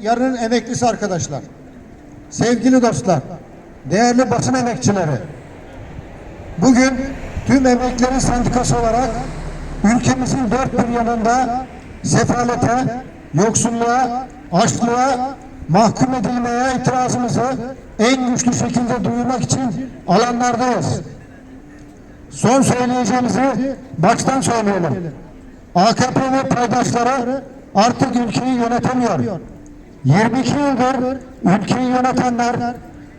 yarının emeklisi arkadaşlar, sevgili dostlar, değerli basın emekçileri, bugün tüm emeklerin sendikası olarak ülkemizin dört bir yanında sefalete, yoksulluğa, açlığa, mahkum edilmeye itirazımızı en güçlü şekilde duyurmak için alanlardayız. Son söyleyeceğimizi baştan söyleyelim. AKP ve paydaşları artık ülkeyi yönetemiyor. 22 yıldır ülkeyi yönetenler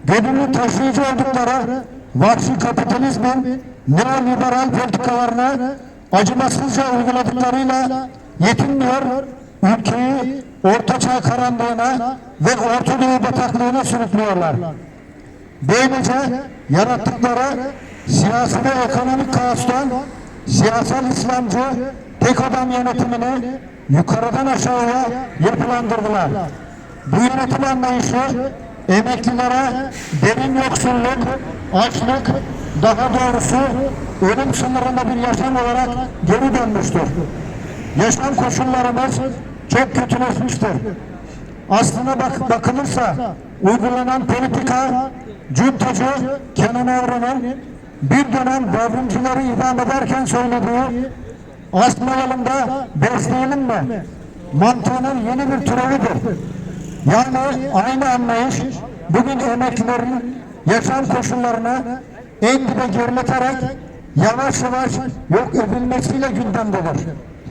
gönüllü taşıyıcı oldukları vahşi kapitalizmin neoliberal politikalarını acımasızca uyguladıklarıyla yetinmiyor, ülkeyi ortaçağ karanlığına ve Orta Doğu bataklığına sürüklüyorlar. Böylece yarattıkları siyasi ve ekonomik kaostan siyasal İslamcı tek adam yönetimini yukarıdan aşağıya yapılandırdılar. Bu yönetim anlayışı emeklilere derin yoksulluk, açlık, daha doğrusu ölüm sınırında bir yaşam olarak geri dönmüştür. Yaşam koşullarımız çok kötüleşmiştir. Aslına bak bakılırsa uygulanan politika cuntacı Kenan Evren'in bir dönem devrimcileri idam ederken söylediği asmayalım da besleyelim mi? Mantığının yeni bir türevidir. Yani aynı anlayış bugün emeklilerin yaşam koşullarını en dibe gerileterek yavaş yavaş yok edilmesiyle gündemdedir.